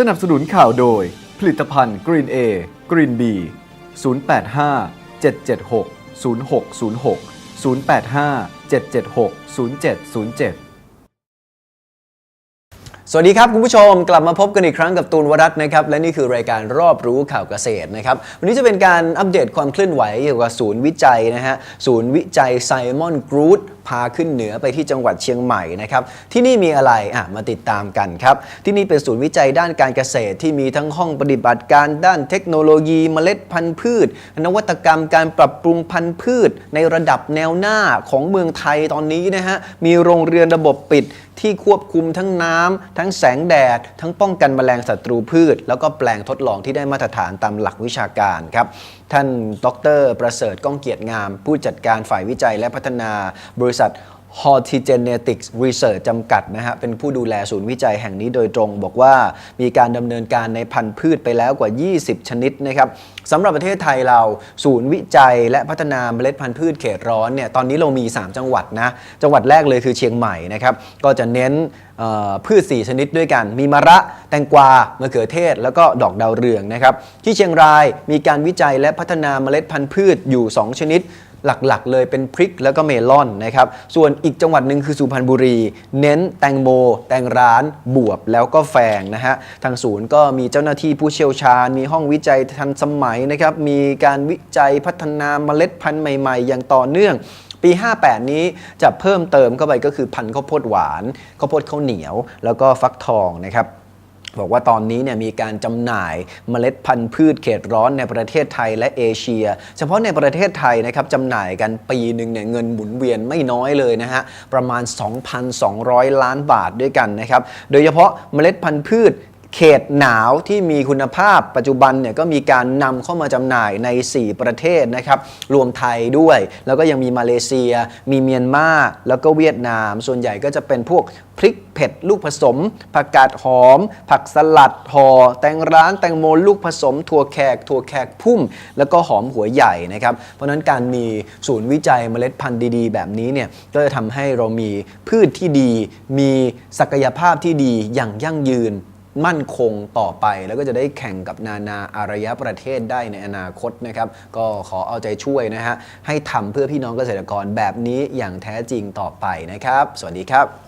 สนับสนุนข่าวโดย ผลิตภัณฑ์ Green A Green B 085 776 0606 085 776 0707สวัสดีครับ คุณผู้ชมกลับมาพบกันอีกครั้งกับตูนวรัตน์นะครับ และนี่คือรายการรอบรู้ข่าวเกษตรนะครับ วันนี้จะเป็นการอัปเดตความเคลื่อนไหวเกี่ยวกับศูนย์วิจัยนะฮะศูนย์วิจัยไซมอนกรูด พาขึ้นเหนือไปที่จังหวัดเชียงใหม่นะครับ ที่นี่มีอะไรอะมาติดตามกันครับ ที่นี่เป็นศูนย์วิจัยด้านการเกษตร ที่มีทั้งห้องปฏิบัติการด้านเทคโนโลยีเมล็ดพันธุ์พืช นวัตกรรมการปรับปรุงพันธุ์พืช ในระดับแนวหน้าของเมืองไทยตอนนี้นะฮะมีโรงเรือนระบบปิดที่ควบคุมทั้งน้ำทั้งแสงแดด ทั้งป้องกันแมลงศัตรูพืช แล้วก็แปลงทดลองที่ได้มาตรฐานตามหลักวิชาการครับท่านดร ประเสริฐก้องเกียรติงาม ผู้จัดการฝ่ายวิจัยและพัฒนาบริษัท h o r t i g e n e t i c s Research จำกัดนะฮะ เป็นผู้ดูแลศูนย์วิจัยแห่งนี้โดยตรง บอกว่ามีการดำเนินการในพันธุ์พืชไปแล้วกว่า 20 ชนิดนะครับสำหรับประเทศไทยเราศูนย์วิจัยและพัฒนาเมล็ดพันธุ์พืชเขตร้อนเนี่ยตอนนี้เรามี 3 จังหวัดนะ จังหวัดแรกเลยคือเชียงใหม่นะครับ ก็จะเน้นพืช 4 ชนิดด้วยกัน มีมะระ แตงกวามะเขือเทศ แล้วก็ดอกดาวเรืองนะครับ ที่เชียงรายมีการวิจัยและพัฒนาเมล็ดพันธุ์พืชอยู่ 2 ชนิด หลักๆ เลยเป็นพริกแล้วก็เมลอนนะครับส่วนอีกจังหวัดหนึ่งคือสุพรรณบุรี เน้นแตงโม แตงร้านบวบแล้วก็แฟงนะฮะทางศูนย์ก็มีเจ้าหน้าที่ผู้เชี่ยวชาญ มีห้องวิจัยทันสมัยนะครับมีการวิจัยพัฒนาเมล็ดพันธุ์ใหม่ ๆ อย่างต่อเนื่องปี 58 นี้จะเพิ่มเติมเข้าไปก็คือพันธุ์ข้าวโพดหวานข้าวโพดข้าวเหนียว แล้วก็ฟักทองนะครับ บอกว่าตอนนี้เนี่ยมีการจำหน่ายเมล็ดพันธุ์พืชเขตร้อนในประเทศไทยและเอเชีย เฉพาะในประเทศไทยนะครับจำหน่ายกันปีหนึ่งเนี่ยเงินหมุนเวียนไม่น้อยเลยนะฮะประมาณ 2,200 ล้านบาทด้วยกันนะครับโดยเฉพาะเมล็ดพันธุ์พืช เขตหนาวที่มีคุณภาพปัจจุบันเนี่ยก็มีการนำเข้ามาจำหน่ายใน 4 ประเทศนะครับ รวมไทยด้วย แล้วก็ยังมีมาเลเซีย มีเมียนมา แล้วก็เวียดนาม ส่วนใหญ่ก็จะเป็นพวกพริกเผ็ดลูกผสม ผักกาดหอม ผักสลัดห่อแตงร้านแตงโมลูกผสม ถั่วแขก ถั่วแขกพุ่ม แล้วก็หอมหัวใหญ่นะครับ เพราะฉะนั้นการมีศูนย์วิจัยเมล็ดพันธุ์ดีๆ แบบนี้เนี่ยก็จะทำให้เรามีพืชที่ดี มีศักยภาพที่ดีอย่างยั่งยืน มั่นคงต่อไป แล้วก็จะได้แข่งกับนานาอารยประเทศได้ในอนาคตนะครับก็ขอเอาใจช่วยนะฮะให้ทำเพื่อพี่น้องเกษตรกรแบบนี้อย่างแท้จริงต่อไปนะครับ สวัสดีครับ